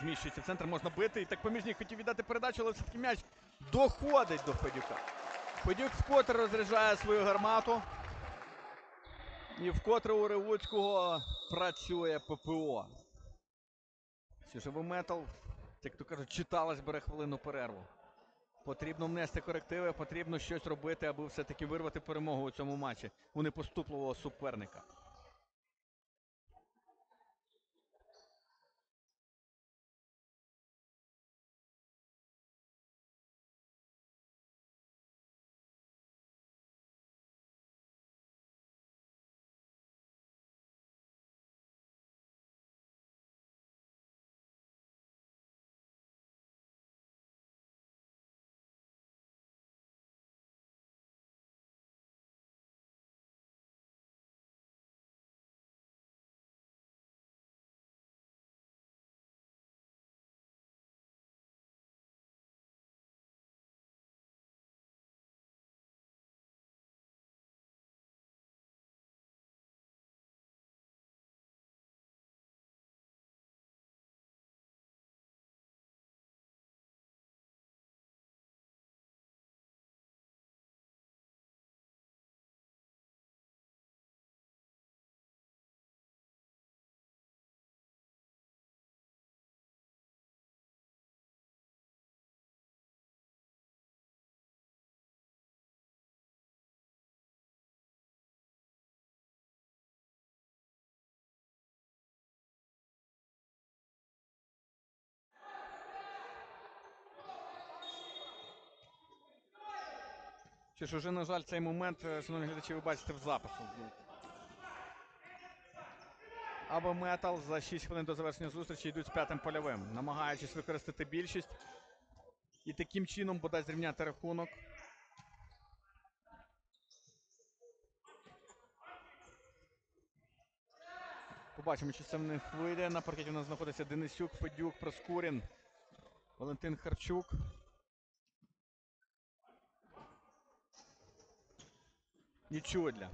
Зміщується в центр, можна бити. І так поміжній хотів віддати передачу, але все-таки м'яч доходить до Федюка. Федюк вкотре розряджає свою гармату. І вкотре у Ревуцького працює ППО. Сюжевий метал, як то кажуть, читалась бере хвилину перерву. Потрібно внести корективи, потрібно щось робити, аби все-таки вирвати перемогу у цьому матчі у непоступливого суперника. Що ж, уже, на жаль, цей момент, е, шановні глядачі, ви бачите в запису. Або Метал за 6 хвилин до завершення зустрічі йдуть з п'ятим польовим, намагаючись використати більшість і таким чином бодай зрівняти рахунок. Побачимо, чи це в них вийде. На паркеті у нас знаходиться Денисюк, Федюк, Проскурін, Валентин Харчук. Нічудля.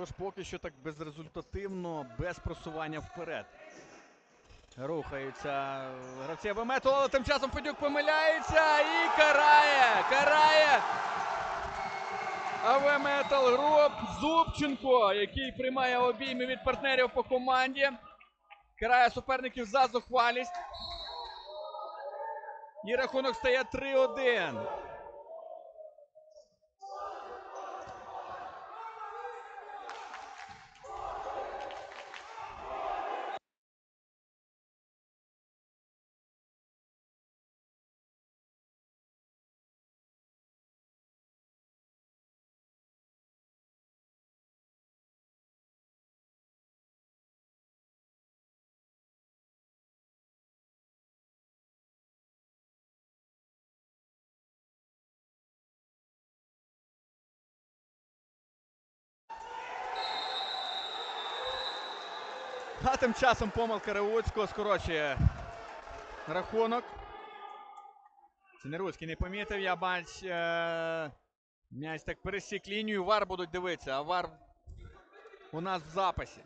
Тож поки що так безрезультативно, без просування вперед. Рухаються гравці Абомету, але тим часом Федюк помиляється і карає! Карає! Метал Груп Зубченко, який приймає обійми від партнерів по команді. Карає суперників за зухвалість. І рахунок стає 3-1. А тим часом помилка Ревуцького скорочує рахунок. Це не помітив, я бач. Е... М'яч так пересік лінію, вар будуть дивитися, а вар у нас в записі.